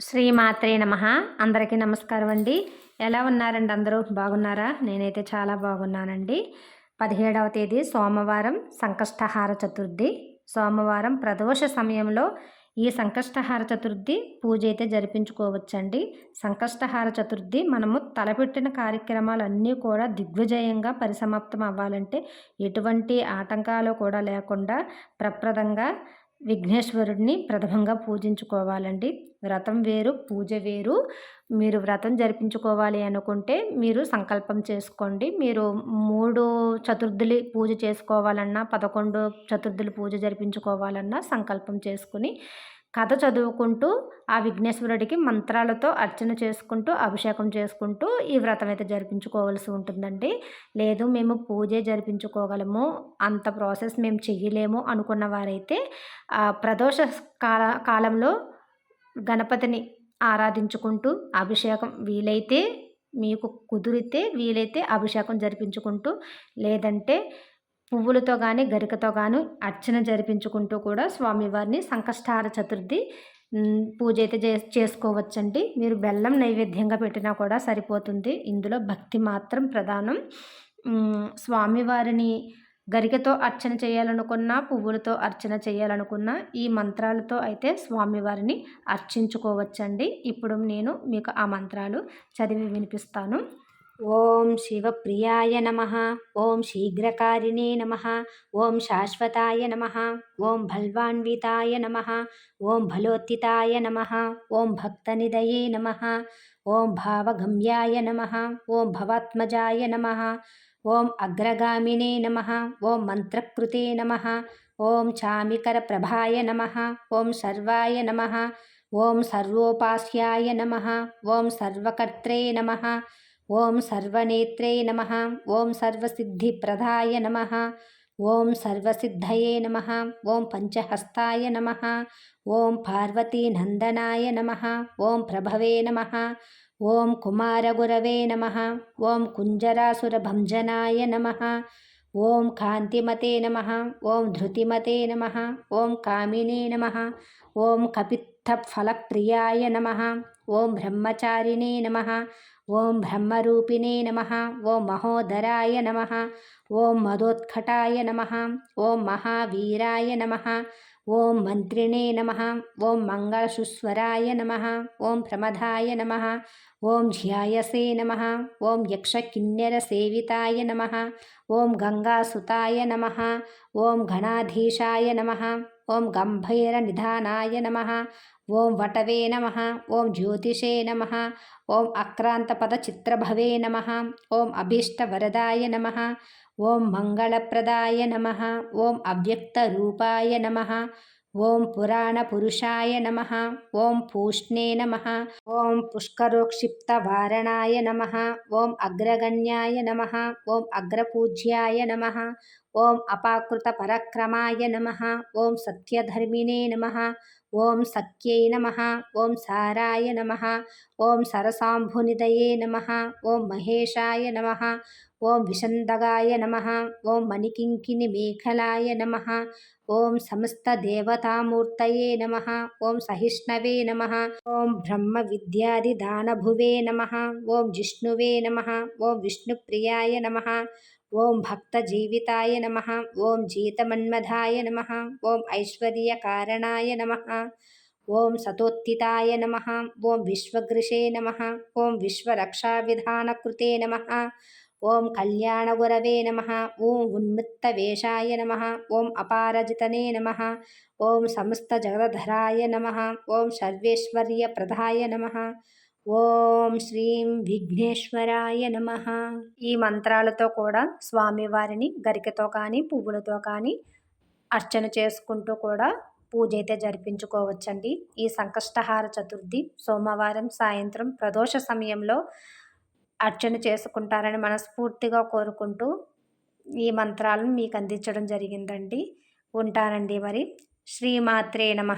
శ్రీమాత్రే నమ. అందరికీ నమస్కారం అండి. ఎలా ఉన్నారండి అందరూ? బాగున్నారా? నేనైతే చాలా బాగున్నానండి. పదిహేడవ తేదీ సోమవారం సంకష్టహార చతుర్థి. సోమవారం ప్రదోష సమయంలో ఈ సంకష్టహార చతుర్థి పూజ అయితే జరిపించుకోవచ్చండి. సంకష్టహార చతుర్థి మనము తలపెట్టిన కార్యక్రమాలన్నీ కూడా దిగ్విజయంగా పరిసమాప్తం అవ్వాలంటే ఎటువంటి ఆటంకాలు కూడా లేకుండా ప్రప్రదంగా విఘ్నేశ్వరుడిని ప్రథమంగా పూజించుకోవాలండి. వ్రతం వేరు పూజ వేరు. మీరు వ్రతం జరిపించుకోవాలి అనుకుంటే మీరు సంకల్పం చేసుకోండి. మీరు మూడు చతుర్థులు పూజ చేసుకోవాలన్నా పదకొండు చతుర్థులు పూజ జరిపించుకోవాలన్నా సంకల్పం చేసుకుని కథ చదువుకుంటూ ఆ విఘ్నేశ్వరుడికి మంత్రాలతో అర్చన చేసుకుంటూ అభిషేకం చేసుకుంటూ ఈ వ్రతం అయితే జరిపించుకోవాల్సి ఉంటుందండి. లేదు మేము పూజే జరిపించుకోగలము అంత ప్రాసెస్ మేము చెయ్యలేము అనుకున్న వారైతే ప్రదోష కాల కాలంలో గణపతిని ఆరాధించుకుంటూ అభిషేకం వీలైతే మీకు కుదిరితే వీలైతే అభిషేకం జరిపించుకుంటూ లేదంటే పువ్వులతో కానీ గరికతో కానీ అర్చన జరిపించుకుంటూ కూడా స్వామివారిని సంకష్టార చతుర్థి పూజ అయితే చే చేసుకోవచ్చండి. మీరు బెల్లం నైవేద్యంగా పెట్టినా కూడా సరిపోతుంది. ఇందులో భక్తి మాత్రం ప్రధానం. స్వామివారిని గరికతో అర్చన చేయాలనుకున్నా పువ్వులతో అర్చన చేయాలనుకున్నా ఈ మంత్రాలతో అయితే స్వామివారిని అర్చించుకోవచ్చండి. ఇప్పుడు నేను మీకు ఆ మంత్రాలు చదివి వినిపిస్తాను. ఓం శివప్రియాయ నమ ఓం శీఘ్రకారిణే నమ ఓం శాశ్వతాయ నమ ఓం భల్వాన్వితాయ నమ ఓం ఫలోత్తితాయ నమ ఓం భక్తనిదయే నమ ఓం భావగమ్యాయ నమ ఓం భవాత్మజాయ నమ ఓం అగ్రగామినే నమ ఓం మంత్రకృతే నమ ఓం చామికరప్రభాయ నమ ఓం సర్వాయ నమ ఓం సర్వోపాస్యాయ నమ ఓం సర్వకర్త్రే నమ ఓం సర్వనేత్రే నమ ఓం సర్వసిద్ధిప్రదాయ నమ ఓం సర్వసిద్ధయే నమ ఓం పంచహస్తాయ నమ ఓం పార్వతీనందనాయ నమ ఓం ప్రభవే నమ ఓం కుమారగురవే నమ ఓం కుంజరాసురభంజనాయ నమ ఓం కాంతిమతే నమ ఓం ధృతిమతే నమ ఓం కామినే నమ ఓం కపిత్ కపిత్తఫలప్రియాయ నమ ఓం బ్రహ్మచారిణే నమ ఓం బ్రహ్మరూపిణే నమ ఓం మహోదరాయ నమ ఓం మదోత్కటాయ నమ ఓం మహావీరాయ నమ ఓం మంత్రిణే నమ ఓం మంగళసుస్వరాయ నమ ఓం ప్రమదాయ నమ ఓం ధ్యాయసే నమ ఓం యక్షకిన్నెరసేవితాయ నమ ఓం గంగాసుతాయ నమ ఓం గణాధీశాయ నమ ఓం గంభైర నిధానాయ నమ ఓం వటవే నమ ఓం జ్యోతిషే నమ ఓం అక్రాంతపదచిత్రభవే నమ ఓం అభీష్టవరదాయ నమ ఓం మంగళప్రదాయ నమ ఓం అవ్యక్తరూపాయ నమ ఓం పురాణపురుషాయ నమ ఓం పూష్ణే నమ ఓం పుష్కరోక్షిప్తవారణాయ నమ ఓం అగ్రగణ్యాయ నమ ఓం అగ్రపూజ్యాయ నమ ఓం అపాకృత పరక్రమాయ నమ ఓం సత్యధర్మిణే నమ ఓం సఖ్యై నమ ఓం సారాయ నమ ఓం సరసాంభునిదయే నమ ఓం మహేషాయ నమ ఓం విషందగాయ నమ ఓం మణికింకిని మేఖలాయ నమ ఓం సమస్తదేవతామూర్తయే నమ ఓం సహిష్ణవే నమ ఓం బ్రహ్మ విద్యాదిదానభువే నమ ఓం జిష్ణువే నమ ఓం విష్ణుప్రియాయ నమ ఓం భక్తజీవితాయ నమ ఓం జీతమన్మధాయ నమ ఓం ఐశ్వర్యకారణాయ నమ ఓం సతోత్థితాయ నమ ఓం విశ్వగృషే నమ ఓం విశ్వరక్షావిధానకృతే నమ ఓం కళ్యాణగురవే నమ ఓం ఉన్మిత్తవేషాయ నమ ఓం అపారజితనే నమ ఓం సమస్తజగదధరాయ నమ ఓం సర్వేశ్వర్యప్రదాయ నమ ఓం శ్రీం విఘ్నేశ్వరాయ నమ. ఈ మంత్రాలతో కూడా స్వామివారిని గరికతో కానీ పువ్వులతో కానీ అర్చన చేసుకుంటూ కూడా పూజ అయితే జరిపించుకోవచ్చండి. ఈ సంకష్టహార చతుర్థి సోమవారం సాయంత్రం ప్రదోష సమయంలో అర్చన చేసుకుంటారని మనస్ఫూర్తిగా కోరుకుంటూ ఈ మంత్రాలను మీకు అందించడం జరిగిందండి. ఉంటానండి మరి. శ్రీమాత్రే నమ.